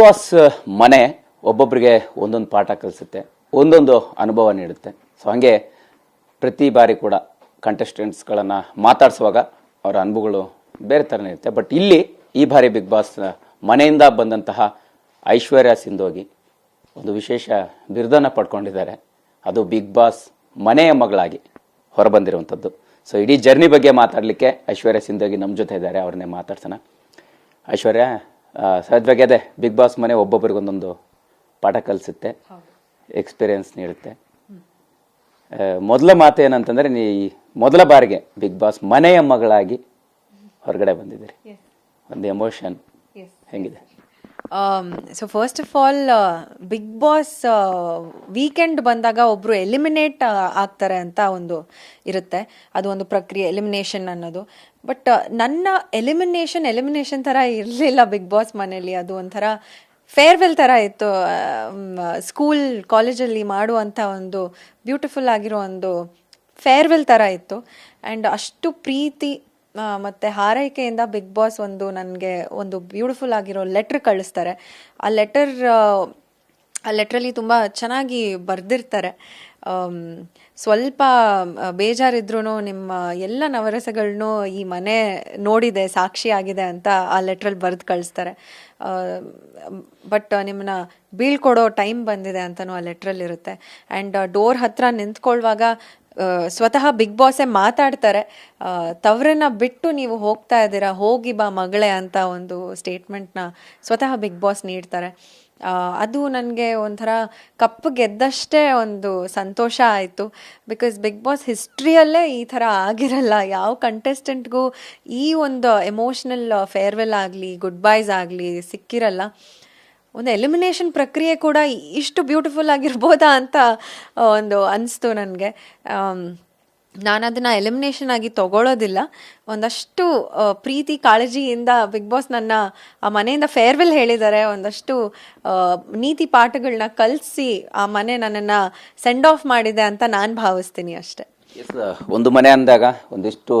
Boss ಮನೆ ಒಬ್ಬೊಬ್ಬರಿಗೆ ಒಂದೊಂದು ಪಾಠ ಕಲಿಸುತ್ತೆ, ಒಂದೊಂದು ಅನುಭವ ನೀಡುತ್ತೆ. ಸೊ ಹಾಗೆ ಪ್ರತಿ ಬಾರಿ ಕೂಡ ಕಂಟೆಸ್ಟೆಂಟ್ಸ್ಗಳನ್ನು ಮಾತಾಡಿಸುವಾಗ ಅವರ ಅನುಭವಗಳು ಬೇರೆ ಥರನೇ ಇರುತ್ತೆ. ಬಟ್ ಇಲ್ಲಿ ಈ ಬಾರಿ ಬಿಗ್ ಬಾಸ್ ಮನೆಯಿಂದ ಬಂದಂತಹ ಐಶ್ವರ್ಯ ಸಿಂಧೋಗಿ ಒಂದು ವಿಶೇಷ ಬಿರುದನ್ನು ಪಡ್ಕೊಂಡಿದ್ದಾರೆ. ಅದು ಬಿಗ್ ಬಾಸ್ ಮನೆಯ ಮಗಳಾಗಿ ಹೊರಬಂದಿರುವಂಥದ್ದು. ಸೊ ಇಡೀ ಜರ್ನಿ ಬಗ್ಗೆ ಮಾತಾಡಲಿಕ್ಕೆ ಐಶ್ವರ್ಯ ಸಿಂಧೋಗಿ ನಮ್ಮ ಜೊತೆ ಇದ್ದಾರೆ. ಅವ್ರನ್ನೇ ಮಾತಾಡ್ಸೋಣ. ಐಶ್ವರ್ಯ ಸಹಜವಾಗಿ ಅದೇ ಬಿಗ್ ಬಾಸ್ ಮನೆ ಒಬ್ಬೊಬ್ಬರಿಗೊಂದೊಂದು ಪಾಠ ಕಲಿಸುತ್ತೆ ಎಕ್ಸ್ಪೀರಿಯನ್ಸ್ ನೀಡುತ್ತೆ. ಮೊದಲ ಮಾತು ಏನಂತಂದರೆ ನೀ ಮೊದಲ ಬಾರಿಗೆ ಬಿಗ್ ಬಾಸ್ ಮನೆಯ ಮಗಳಾಗಿ ಹೊರಗಡೆ ಬಂದಿದ್ದೀರಿ. ಒಂದು ಎಮೋಷನ್ ಹೆಂಗಿದೆ? So first of all Bigg Boss weekend ಬಂದಾಗ ಒಬ್ಬರು ಎಲಿಮಿನೇಟ್ ಆಗ್ತಾರೆ ಅಂತ ಒಂದು ಇರುತ್ತೆ. ಅದು ಒಂದು ಪ್ರಕ್ರಿಯೆ ಎಲಿಮಿನೇಷನ್ ಅನ್ನೋದು. ಬಟ್ ನನ್ನ ಎಲಿಮಿನೇಷನ್ ಎಲಿಮಿನೇಷನ್ ಥರ ಇರಲಿಲ್ಲ ಬಿಗ್ ಬಾಸ್ ಮನೇಲಿ. ಅದು ಒಂಥರ ಫೇರ್ವೆಲ್ ಥರ ಇತ್ತು. ಸ್ಕೂಲ್ ಕಾಲೇಜಲ್ಲಿ ಮಾಡುವಂಥ ಒಂದು ಬ್ಯೂಟಿಫುಲ್ ಆಗಿರೋ ಒಂದು ಫೇರ್ವೆಲ್ ಥರ ಇತ್ತು. ಆ್ಯಂಡ್ ಅಷ್ಟು ಪ್ರೀತಿ ಮತ್ತೆ ಹಾರೈಕೆಯಿಂದ ಬಿಗ್ ಬಾಸ್ ಒಂದು ನನಗೆ ಒಂದು ಬ್ಯೂಟಿಫುಲ್ ಆಗಿರೋ ಲೆಟ್ರ್ ಕಳಿಸ್ತಾರೆ. ಆ ಲೆಟರ್ ಆ ಲೆಟ್ರಲ್ಲಿ ತುಂಬ ಚೆನ್ನಾಗಿ ಬರೆದಿರ್ತಾರೆ. ಸ್ವಲ್ಪ ಬೇಜಾರಿದ್ರೂ ನಿಮ್ಮ ಎಲ್ಲ ನವರಸಗಳನ್ನೂ ಈ ಮನೆ ನೋಡಿದೆ, ಸಾಕ್ಷಿ ಆಗಿದೆ ಅಂತ ಆ ಲೆಟ್ರಲ್ಲಿ ಬರೆದು ಕಳಿಸ್ತಾರೆ. ಬಟ್ ನಿಮ್ಮನ್ನ ಬೀಳ್ಕೊಡೋ ಟೈಮ್ ಬಂದಿದೆ ಅಂತಲೂ ಆ ಲೆಟ್ರಲ್ಲಿ ಇರುತ್ತೆ. ಆ್ಯಂಡ್ ಡೋರ್ ಹತ್ರ ನಿಂತ್ಕೊಳ್ಳುವಾಗ ಸ್ವತಃ ಬಿಗ್ ಬಾಸೇ ಮಾತಾಡ್ತಾರೆ. ತವರನ್ನ ಬಿಟ್ಟು ನೀವು ಹೋಗ್ತಾ ಇದ್ದೀರಾ, ಹೋಗಿ ಬಾ ಮಗಳೇ ಅಂತ ಒಂದು ಸ್ಟೇಟ್ಮೆಂಟ್ನ ಸ್ವತಃ ಬಿಗ್ ಬಾಸ್ ನೀಡ್ತಾರೆ. ಅದು ನನಗೆ ಒಂಥರ ಕಪ್ ಗೆದ್ದಷ್ಟೇ ಒಂದು ಸಂತೋಷ ಆಯಿತು. ಬಿಕಾಸ್ ಬಿಗ್ ಬಾಸ್ ಹಿಸ್ಟ್ರಿಯಲ್ಲೇ ಈ ಥರ ಆಗಿರಲ್ಲ. ಯಾವ ಕಂಟೆಸ್ಟೆಂಟ್ಗೂ ಈ ಒಂದು ಎಮೋಷ್ನಲ್ ಫೇರ್ವೆಲ್ ಆಗಲಿ ಗುಡ್ ಬೈಸ್ ಆಗಲಿ ಸಿಕ್ಕಿರಲ್ಲ. ಒಂದು ಎಲಿಮಿನೇಷನ್ ಪ್ರಕ್ರಿಯೆ ಕೂಡ ಇಷ್ಟು ಬ್ಯೂಟಿಫುಲ್ ಆಗಿರ್ಬೋದಾ ಅಂತ ಒಂದು ಅನಿಸ್ತು ನನಗೆ. ನಾನು ಅದನ್ನು ಎಲಿಮಿನೇಷನ್ ಆಗಿ ತಗೊಳ್ಳೋದಿಲ್ಲ ಒಂದಷ್ಟು ಪ್ರೀತಿ ಕಾಳಜಿಯಿಂದ ಬಿಗ್ ಬಾಸ್ ನನ್ನ ಆ ಮನೆಯಿಂದ ಫೇರ್ವೆಲ್ ಹೇಳಿದ್ದಾರೆ. ಒಂದಷ್ಟು ನೀತಿ ಪಾಠಗಳನ್ನ ಕಲಿಸಿ ಆ ಮನೆ ನನ್ನನ್ನು ಸೆಂಡ್ ಆಫ್ ಮಾಡಿದೆ ಅಂತ ನಾನು ಭಾವಿಸ್ತೀನಿ ಅಷ್ಟೆ. ಒಂದು ಮನೆ ಅಂದಾಗ ಒಂದಿಷ್ಟು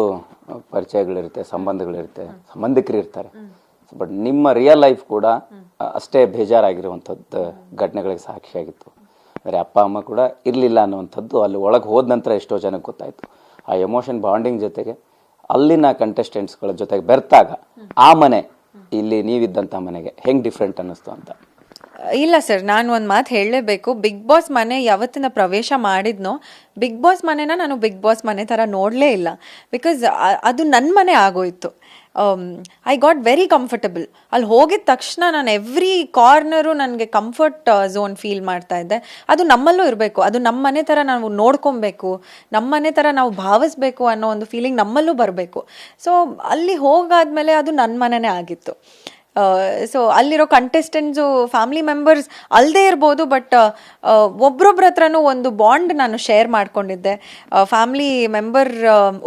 ಪರಿಚಯಗಳಿರುತ್ತೆ ಸಂಬಂಧಗಳಿರುತ್ತೆ ಸಂಬಂಧಿಕರು ಇರ್ತಾರೆ ಬಟ್ ನಿಮ್ಮ ರಿಯಲ್ ಲೈಫ್ ಕೂಡ ಅಷ್ಟೇ ಬೇಜಾರಾಗಿರುವಂಥದ್ದು ಘಟನೆಗಳಿಗೆ ಸಾಕ್ಷಿಯಾಗಿತ್ತು. ಅಂದರೆ ಅಪ್ಪ ಅಮ್ಮ ಕೂಡ ಇರಲಿಲ್ಲ ಅನ್ನುವಂಥದ್ದು ಅಲ್ಲಿ ಒಳಗೆ ಹೋದ ನಂತರ ಎಷ್ಟೋ ಜನಕ್ಕೆ ಗೊತ್ತಾಯಿತು. ಆ ಎಮೋಷನ್ ಬಾಂಡಿಂಗ್ ಜೊತೆಗೆ ಅಲ್ಲಿನ ಕಂಟೆಸ್ಟೆಂಟ್ಸ್ಗಳ ಜೊತೆಗೆ ಬೆರ್ತಾಗ ಆ ಮನೆ ಇಲ್ಲಿ ನೀವಿದ್ದಂಥ ಮನೆಗೆ ಹೆಂಗೆ ಡಿಫ್ರೆಂಟ್ ಅನ್ನಿಸ್ತು ಅಂತ. ಇಲ್ಲ ಸರ್, ನಾನು ಒಂದು ಮಾತು ಹೇಳಲೇಬೇಕು. ಬಿಗ್ ಬಾಸ್ ಮನೆ ಯಾವತ್ತಿನ ಪ್ರವೇಶ ಮಾಡಿದ್ನೋ, ಬಿಗ್ ಬಾಸ್ ಮನೆನ ನಾನು ಬಿಗ್ ಬಾಸ್ ಮನೆ ಥರ ನೋಡಲೇ ಇಲ್ಲ. ಬಿಕಾಸ್ ಅದು ನನ್ನ ಮನೆ ಆಗೋಯ್ತು. ಐ ಗಾಟ್ ವೆರಿ ಕಂಫರ್ಟಬಲ್ ಅಲ್ಲಿ ಹೋಗಿದ ತಕ್ಷಣ ನಾನು ಎವ್ರಿ ಕಾರ್ನರು ನನಗೆ ಕಂಫರ್ಟ್ ಝೋನ್ ಫೀಲ್ ಮಾಡ್ತಾ ಇದ್ದೆ. ಅದು ನಮ್ಮಲ್ಲೂ ಇರಬೇಕು. ಅದು ನಮ್ಮ ಮನೆ ಥರ ನಾವು ನೋಡ್ಕೊಬೇಕು. ನಮ್ಮ ಮನೆ ಥರ ನಾವು ಭಾವಿಸ್ಬೇಕು ಅನ್ನೋ ಒಂದು ಫೀಲಿಂಗ್ ನಮ್ಮಲ್ಲೂ ಬರಬೇಕು. ಸೊ ಅಲ್ಲಿ ಹೋಗಾದ್ಮೇಲೆ ಅದು ನನ್ನ ಮನೆನೇ ಆಗಿತ್ತು. ಸೊ ಅಲ್ಲಿರೋ ಕಂಟೆಸ್ಟೆಂಟ್ಸು ಫ್ಯಾಮಿಲಿ ಮೆಂಬರ್ಸ್ ಅಲ್ಲದೆ ಇರ್ಬೋದು ಬಟ್ ಒಬ್ರೊಬ್ರ ಹತ್ರನೂ ಒಂದು ಬಾಂಡ್ ನಾನು ಶೇರ್ ಮಾಡ್ಕೊಂಡಿದ್ದೆ. ಫ್ಯಾಮಿಲಿ ಮೆಂಬರ್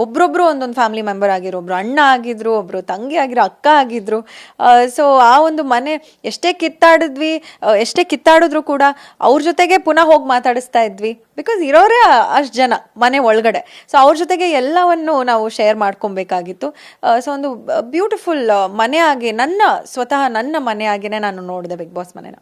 ಒಬ್ರೊಬ್ರು ಒಂದೊಂದು ಫ್ಯಾಮಿಲಿ ಮೆಂಬರ್ ಆಗಿರೋ ಒಬ್ರು ಅಣ್ಣ ಆಗಿದ್ರು, ಒಬ್ರು ತಂಗಿ ಆಗಿರೋ ಅಕ್ಕ ಆಗಿದ್ರು. ಸೊ ಆ ಒಂದು ಮನೆ ಎಷ್ಟೇ ಕಿತ್ತಾಡಿದ್ವಿ ಎಷ್ಟೇ ಕಿತ್ತಾಡಿದ್ರು ಕೂಡ ಅವ್ರ ಜೊತೆಗೆ ಪುನಃ ಹೋಗಿ ಮಾತಾಡಿಸ್ತಾ ಇದ್ವಿ. ಬಿಕಾಸ್ ಇರೋರೇ ಅಷ್ಟು ಜನ ಮನೆ ಒಳಗಡೆ. ಸೊ ಅವ್ರ ಜೊತೆಗೆ ಎಲ್ಲವನ್ನು ನಾವು ಶೇರ್ ಮಾಡ್ಕೊಬೇಕಾಗಿತ್ತು. ಸೊ ಒಂದು ಬ್ಯೂಟಿಫುಲ್ ಮನೆ ಆಗಿ ನನ್ನ ಸ್ವತಃ ನನ್ನ ಮನೆ ಆಗಿನೇ ನಾನು ನೋಡಿದೆ ಬಿಗ್ ಬಾಸ್ ಮನೆನ.